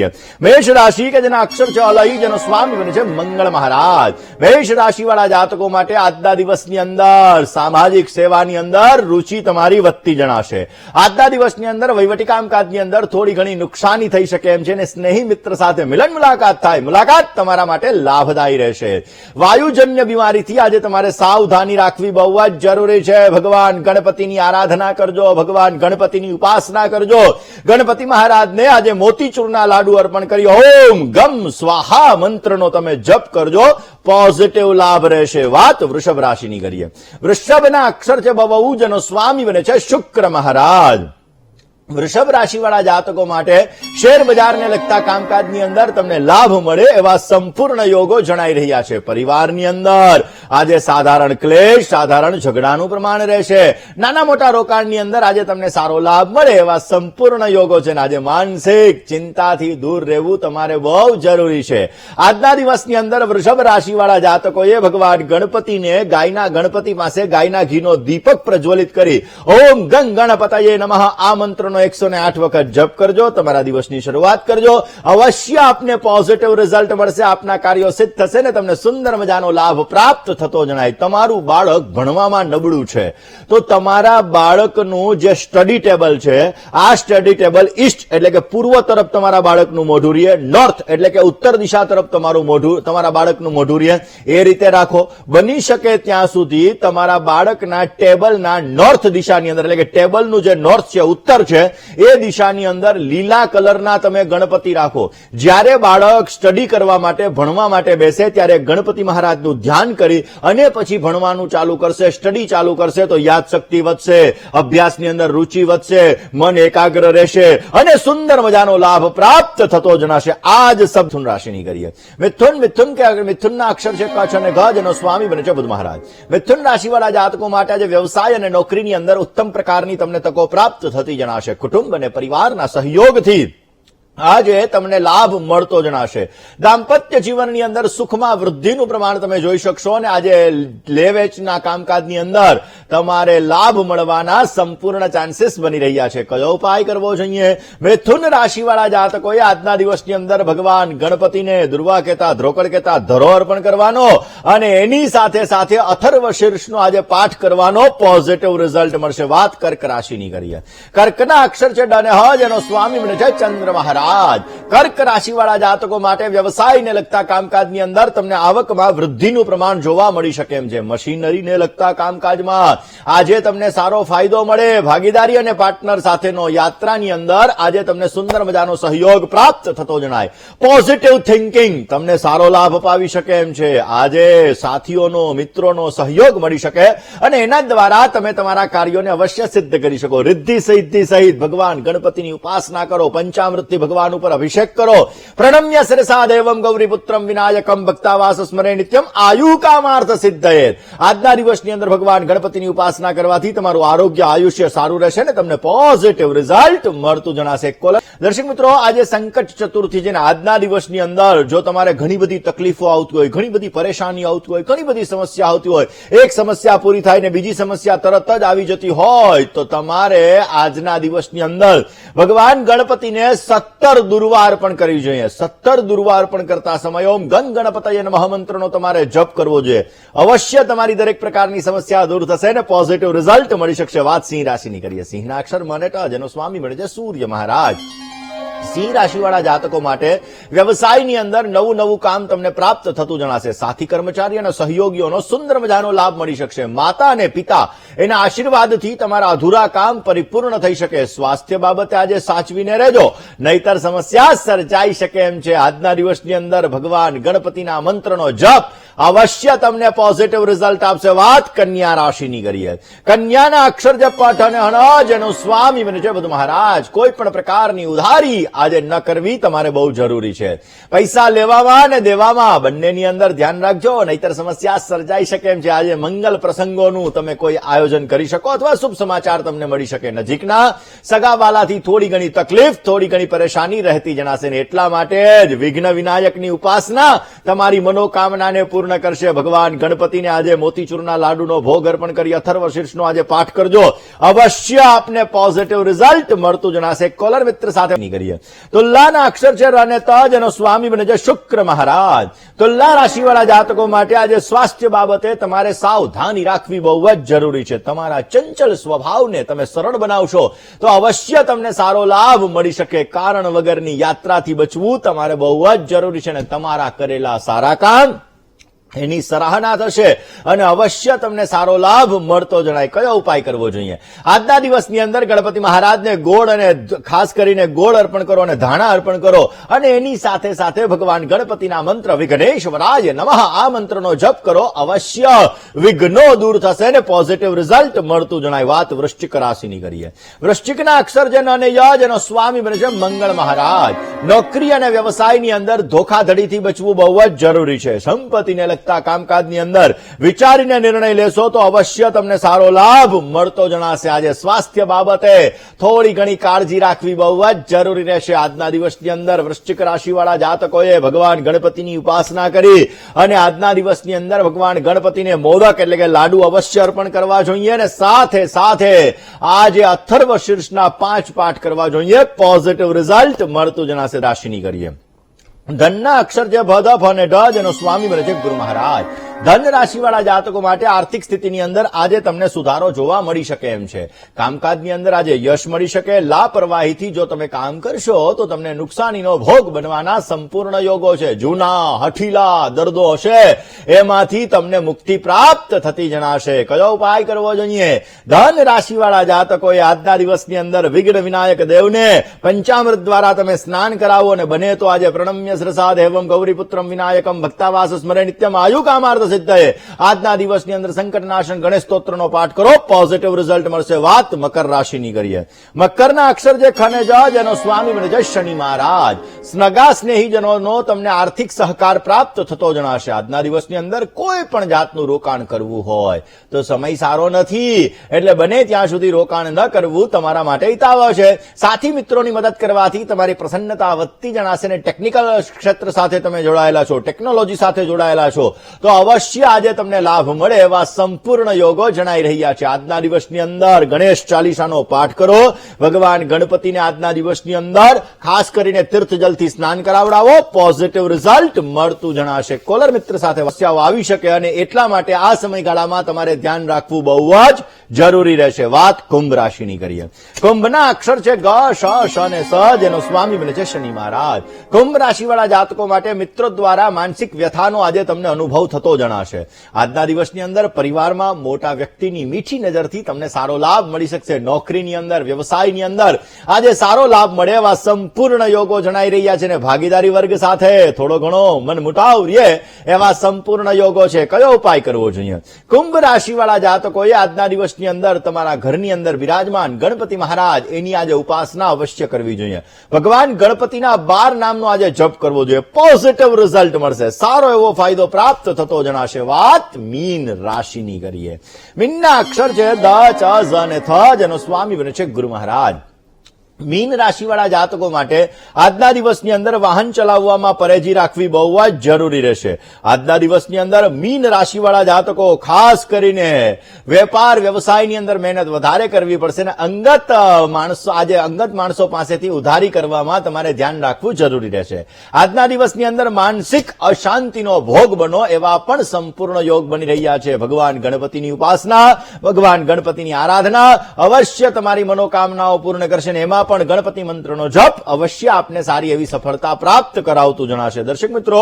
મેષ રાશિ કે જેના અક્ષર છે જેનો સ્વામી બને છે મંગળ મહારાજ. મેષ રાશિ વાળા જાતકો માટે આજના દિવસની અંદર સામાજિક સેવાની અંદર રુચિ તમારી વધતી જણાશે. આજના દિવસની અંદર વહીવટી કામકાજની અંદર થોડી ઘણી નુકસાની થઈ શકે એમ છે અને સ્નેહી મિત્ર સાથે મિલન મુલાકાત થાય. મુલાકાત તમારા માટે લાભદાયી રહેશે. વાયુજન્ય બીમારીથી આજે તમારે સાવધાની રાખવી બહુ જ જરૂરી છે. ભગવાન ગણપતિની આરાધના કરજો, ભગવાન ગણપતિની ઉપાસના કરજો. ગણપતિ મહારાજને આજે મોતીચૂરના લાડુ અર્પણ કરી ઓમ ગમ સ્વાહા મંત્રનો તમે જપ કરજો. પોઝિટિવ લાભ રહેશે વાત વૃષભ રાશિની કરીએ. વૃષભના અક્ષર છે બહુ જેનો સ્વામી બને છે શુક્ર મહારાજ. વૃષભ રાશિવાળા જાતકો માટે શેર બજારને લગતા કામકાજની અંદર તમને લાભ મળે એવા સંપૂર્ણ યોગો જણાઈ રહ્યા છે પરિવારની અંદર. આજે સાધારણ ક્લેશ, સાધારણ ઝઘડાનું પ્રમાણ રહેશે. નાના મોટા રોકાણની અંદર આજે તમને સારો લાભ મળે એવા સંપૂર્ણ યોગો છે આજે માનસિક ચિંતાથી દૂર રહેવું તમારે બહુ જરૂરી છે. આજના દિવસની અંદર વૃષભ રાશિવાળા જાતકોએ ભગવાન ગણપતિને ગાયના ગણપતિ પાસે ગાયના ઘીનો દીપક પ્રજ્વલિત કરી ઓમ ગંગ ગણપતયે નમઃ આ મંત્રનો એકસો ને આઠ વખત જપ કરજો, તમારા દિવસની શરૂઆત કરજો. અવશ્ય આપને પોઝિટિવ રિઝલ્ટ મળશે, આપના કાર્યો સિદ્ધ થશે ને તમને સુંદર મજાનો લાભ પ્રાપ્ત થતો જણાય. તમારું બાળક ભણવામાં નબળું છે. તો તમારા બાળકનું જે સ્ટડી ટેબલ છે, આ સ્ટડી ટેબલ ઈસ્ટ એટલે કે પૂર્વ તરફ તમારા બાળકનું મોઢું રહે નોર્થ એટલે કે ઉત્તર દિશા તરફ તમારું મોઢું, તમારા બાળકનું મોઢું એ રીતે રાખો. બની શકે ત્યાં સુધી તમારા બાળકના ટેબલના નોર્થ દિશાની અંદર, એટલે કે ટેબલનું જે નોર્થ છે, ઉત્તર છે એ દિશાની અંદર લીલા કલરના તમે ગણપતિ રાખો. જ્યારે બાળક સ્ટડી કરવા માટે, ભણવા માટે બેસે, ત્યારે ગણપતિ મહારાજનું ધ્યાન કરી અને પછી ભણવાનું ચાલુ કરશે, સ્ટડી ચાલુ કરશે, તો યાદશક્તિ વધશે, અભ્યાસની અંદર રુચિ વધશે, મન એકાગ્ર રહેશે અને સુંદર મજાનો લાભ પ્રાપ્ત થતો જણાશે. આ જ સબથુન રાશિની કરીએ મિથુન મિથુન કે મિથુનના અક્ષર છે કચ્છ અને ગજ એનો સ્વામી બને છે બુધ મહારાજ. મિથુન રાશિવાળા જાતકો માટે આજે વ્યવસાય અને નોકરીની અંદર ઉત્તમ પ્રકારની તમને તકો પ્રાપ્ત થતી જણાશે. કુટુંબ અને પરિવારના સહયોગથી આજે તમને લાભ મળતો જણાશે દાંપત્ય જીવનની અંદર સુખમાં વૃદ્ધિનું પ્રમાણ તમે જોઈ શકશો અને આજે લેવેચના કામકાજની અંદર તમારે લાભ મળવાના સંપૂર્ણ ચાન્સીસ બની રહ્યા છે. કયો ઉપાય કરવો જોઈએ? મિથુન રાશિવાળા જાતકોએ આજના દિવસની અંદર ભગવાન ગણપતિને દુર્વા કહેતા, ધ્રોકડ કહેતા, ધરો અર્પણ કરવાનો અને એની સાથે સાથે અથર્વ શીર્ષનો આજે પાઠ કરવાનો પોઝિટિવ રિઝલ્ટ મળશે. વાત કર્ક રાશિની કરીએ. કર્કના અક્ષર છે ડને હજ એનો સ્વામી બને છે ચંદ્ર મહારાજ. મહારાજ કર્ક રાશિવાળા જાતકો માટે વ્યવસાયને લગતા કામકાજની અંદર તમને આવકમાં વૃદ્ધિનું પ્રમાણ જોવા મળી શકે એમ છે. મશીનરીને લગતા કામકાજમાં આજે તમને સારો ફાયદો મળે. ભાગીદારી અને પાર્ટનર સાથેનો યાત્રાની અંદર આજે તમને સુંદર મજાનો સહયોગ પ્રાપ્ત થતો જણાય. પોઝિટિવ થિંકિંગ તમને સારો લાભ અપાવી શકે એમ છે. આજે સાથીઓનો, મિત્રોનો સહયોગ મળી શકે અને એના દ્વારા તમે તમારા કાર્યોને અવશ્ય સિદ્ધ કરી શકો. રિદ્ધિ, સિદ્ધિ સહિત ભગવાન ગણપતિની ઉપાસના કરો. પંચામૃતથી ભગવાન ઉપર અભિષેક કરો પ્રણમ્ય શિરસા દેવમ ગૌરીપુત્રમ વિનાયકમ ભક્તાવાસ સ્મરે નિત્યમ આયુ કામાર્થ સિદ્ધયે આજના દિવસની અંદર ભગવાન ગણપતિની ઉપાસના કરવાથી તમારું આરોગ્ય, આયુષ્ય સારું રહેશે ને તમને પોઝિટિવ રિઝલ્ટ મળતું જણાશે. કોલર દર્શક મિત્રો, આજે સંકટ ચતુર્થી છે આજના દિવસની અંદર જો તમારે ઘણી બધી તકલીફો આવતી હોય, ઘણી બધી પરેશાની આવતી હોય, ઘણી બધી સમસ્યા આવતી હોય, એક સમસ્યા પૂરી થાય ને બીજી સમસ્યા તરત જ આવી જતી હોય, તો તમારે આજના દિવસની અંદર ભગવાન ગણપતિને સત્તર દુર્વા અર્પણ કરવી જોઈએ. સત્તર દુર્વા અર્પણ કરતા સમયે ઓમ ગન ગણપતય મહામંત્રનો મંત્રનો તમારે જપ કરવો જોઈએ. અવશ્ય તમારી દરેક પ્રકારની સમસ્યા દૂર થશે ને પોઝિટિવ રિઝલ્ટ મળી શકશે. વાત સિંહ રાશિની કરીએ. સિંહના અક્ષર મને જેનો સ્વામી મળે છે, સૂર્ય મહારાજ. સિંહ રાશિવાળા જાતકો માટે વ્યવસાયની અંદર નવું નવું કામ તમને પ્રાપ્ત થતું જણાશે. સાથી કર્મચારી અને સહયોગીઓનો સુંદર મજાનો લાભ મળી શકશે. માતા અને પિતા એના આશીર્વાદથી તમારા અધૂરા કામ પરિપૂર્ણ થઈ શકે. સ્વાસ્થ્ય બાબતે આજે સાચવીને રહેજો. નહીતર સમસ્યા સર્જાઈ શકે એમ છે. આજના દિવસની અંદર ભગવાન ગણપતિના મંત્રનો જપ અવશ્ય તમને પોઝિટિવ રિઝલ્ટ આપશે. વાત કન્યા રાશિની કરીએ. કન્યાના અક્ષર જપ અને હણજ એનો સ્વામી બને છે. બધું મહારાજ, કોઈ પણ પ્રકારની ઉધારી આજે ન કરવી તમારે બહુ જરૂરી છે. પૈસા લેવામાં અને દેવામાં બંનેની અંદર ધ્યાન રાખજો, નહીતર સમસ્યા સર્જાઈ શકે એમ છે. આજે મંગલ પ્રસંગોનું તમે કોઈ આયોજન કરી શકો અથવા શુભ સમાચાર તમને મળી શકે નજીકના. સગાવાલાથી થોડી ઘણી તકલીફ, થોડી ઘણી પરેશાની રહેતી જણાશે ને એટલા માટે જ વિઘ્ન વિનાયકની ઉપાસના તમારી મનોકામનાને પૂર્ણ પૂર્ણ કરશે. ભગવાન ગણપતિને આજે મોતીચૂરના લાડુનો ભોગ અર્પણ કરી અથર્વ શીર્ષનો આજે પાઠ કરજો. અવશ્ય આપને પોઝિટિવ રિઝલ્ટ મળતું જણાશે. કોલર મિત્ર સાથે કરીએ. તુલ્લાના અક્ષર છે અને તજ એનો સ્વામી બને છે શુક્ર મહારાજ. તુલ્લા રાશિવાળા જાતકો માટે આજે સ્વાસ્થ્ય બાબતે તમારે સાવધાની રાખવી બહુ જ જરૂરી છે. તમારા ચંચલ સ્વભાવને તમે સરળ બનાવશો તો અવશ્ય તમને સારો લાભ મળી શકે. કારણ વગરની યાત્રાથી બચવું તમારે બહુ જ જરૂરી છે અને તમારા કરેલા સારા કામ એની સરાહના થશે અને અવશ્ય તમને સારો લાભ મળતો જણાય. કયો ઉપાય કરવો જોઈએ? આજના દિવસની અંદર ગણપતિ મહારાજને ગોળ અને ખાસ કરીને ગોળ અર્પણ કરો અને ધાણા અર્પણ કરો અને એની સાથે સાથે ભગવાન ગણપતિના મંત્ર વિઘ્નેશ્વરાય નમઃ આ મંત્રનો જપ કરો અવશ્ય. વિઘ્નો દૂર થશે અને પોઝિટિવ રિઝલ્ટ મળતું જણાય. વાત વૃશ્ચિક રાશિની કરીએ. વૃશ્ચિકના અક્ષરજન અને યજ એનો સ્વામી બને છે મંગળ મહારાજ. નોકરી અને વ્યવસાયની અંદર ધોખાધડીથી બચવું બહુ જ જરૂરી છે. સંપત્તિને લગતા કામકાજની અંદર વિચારીને નિર્ણય લેશો તો અવશ્ય તમને સારો લાભ મળતો જણાશે. આજે સ્વાસ્થ્ય બાબતે થોડી ઘણી કાળજી રાખવી બહુ જ જરૂરી રહેશે. આજના દિવસની અંદર વૃશ્ચિક રાશિવાળા જાતકોએ ભગવાન ગણપતિની ઉપાસના કરી અને આજના દિવસની અંદર ભગવાન ગણપતિને મોદક એટલે કે લાડુ અવશ્ય અર્પણ કરવા જોઈએ અને સાથે સાથે આજે અથર્વ શીર્ષના પાંચ પાઠ કરવા જોઈએ. પોઝિટિવ રિઝલ્ટ મળતું જણાશે રાશિની કરીએ ધનના અક્ષર જે ધ ફ અને ઢ જેનો સ્વામી બને છે ગુરુ મહારાજ. ધન રાશિવાળા જાતકો માટે આર્થિક સ્થિતિની અંદર આજે તમને સુધારો જોવા મળી શકે એમ છે. કામકાજની અંદર આજે યશ મળી શકે, લાપરવાહીથી જો તમે કામ કરશો તો તમને નુકસાનીનો ભોગ બનવાના સંપૂર્ણ યોગો છે. જૂના હઠીલા દર્દો હશે, એમાંથી તમને મુક્તિ પ્રાપ્ત થતી જણાશે. કયો ઉપાય કરવો જોઈએ? ધન રાશિવાળા જાતકોએ આજના દિવસની અંદર વિઘ્ન વિનાયક દેવને પંચામૃત દ્વારા તમે સ્નાન કરાવો અને બને તો આજે પ્રણમ્ય શ્રસાદ એવમ ગૌરીપુત્રમ વિનાયકમ ભક્તાવાસ સ્મરે નિત્યમ આયુ કામાર્થ સિદ્ધએ આજના દિવસની અંદર સંકટનાશન ગણેશ સ્તોત્રનો પાઠ કરો. પોઝિટિવ રિઝલ્ટ મળશે વાત મકર રાશિની કરીએ. મકરના અક્ષર જે ખને જ એનો સ્વામી બને છે શનિ મહારાજ. સ્નગા સ્નેહીજનોનો તમને આર્થિક સહકાર પ્રાપ્ત થતો જણાશે. આજના દિવસની અંદર કોઈ પણ જાતનું રોકાણ કરવું હોય તો સમય સારો નથી. એટલે બને ત્યાં સુધી રોકાણ ન કરવું તમારા માટે હિતાવ છે. સાથી મિત્રોની મદદ કરવાથી તમારી પ્રસન્નતા વધતી જણાશે અને ટેકનિકલ ક્ષેત્ર સાથે તમે જોડાયેલા છો ટેકનોલોજી સાથે જોડાયેલા છો. તો અવશ્ય આજે તમને લાભ મળે એવા સંપૂર્ણ યોગો જણાઈ રહ્યા છે. આજના દિવસની અંદર ગણેશ ચાલીસાનો પાઠ કરો. ભગવાન ગણપતિને આજના દિવસની અંદર ખાસ કરીને તીર્થ જલથી સ્નાન કરાવડાવો. પોઝિટિવ રિઝલ્ટ મળતું જણાશે. કોલર મિત્ર સાથે વસ્યાઓ આવી શકે અને એટલા માટે આ સમયગાળામાં તમારે ધ્યાન રાખવું બહુ જ જરૂરી રહેશે. વાત કુંભ રાશિની કરીએ. કુંભના અક્ષર છે ગ, શ શ અને સ, જેનો સ્વામી બને છે શનિ મહારાજ. કુંભ રાશિવાળા જાતકો માટે મિત્રો દ્વારા માનસિક વ્યથાનો આજે તમને અનુભવ થતો જણાશે. આજના દિવસની અંદર પરિવારમાં મોટા વ્યક્તિની મીઠી નજરથી તમને સારો લાભ મળી શકશે. નોકરીની અંદર, વ્યવસાયની અંદર આજે સારો લાભ મળે એવા સંપૂર્ણ યોગો જણાઈ રહ્યા છે અને ભાગીદારી વર્ગ સાથે થોડો ઘણો મન મુટાવ રહે એવા સંપૂર્ણ યોગો છે. કયો ઉપાય કરવો જોઈએ? કુંભ રાશિવાળા જાતકોએ આજના દિવસની અંદર તમારા ઘરની અંદર બિરાજમાન ગણપતિ મહારાજ એની આજે ઉપાસના અવશ્ય કરવી જોઈએ. ભગવાન ગણપતિના બાર નામનો આજે જપ કરવો જોઈએ. પોઝિટિવ રિઝલ્ટ મળશે. સારો એવો ફાયદો પ્રાપ્ત થતો જણાશે વાત મીન રાશિની કરીએ. મીનના અક્ષર છે દ ચ અને થ, જેનો સ્વામી બને છે ગુરુ મહારાજ. મીન રાશિવાળા જાતકો માટે આજના દિવસની અંદર વાહન ચલાવવામાં પરેજી રાખવી બહુ જ જરૂરી રહેશે. આજના દિવસની અંદર મીન રાશિવાળા જાતકો, ખાસ કરીને વેપાર વ્યવસાયની અંદર મહેનત વધારે કરવી પડશે અને અંગત માણસો, આજે અંગત માણસો પાસેથી ઉધારી કરવામાં તમારે ધ્યાન રાખવું જરૂરી રહેશે. આજના દિવસની અંદર માનસિક અશાંતિનો ભોગ બનો એવા પણ સંપૂર્ણ યોગ બની રહ્યા છે. ભગવાન ગણપતિની ઉપાસના, ભગવાન ગણપતિની આરાધના અવશ્ય તમારી મનોકામનાઓ પૂર્ણ કરશે ને એમાં પણ ગણપતિ મંત્રનો જપ અવશ્ય આપને સારી એવી સફળતા પ્રાપ્ત કરાવતું જણાશે. દર્શક મિત્રો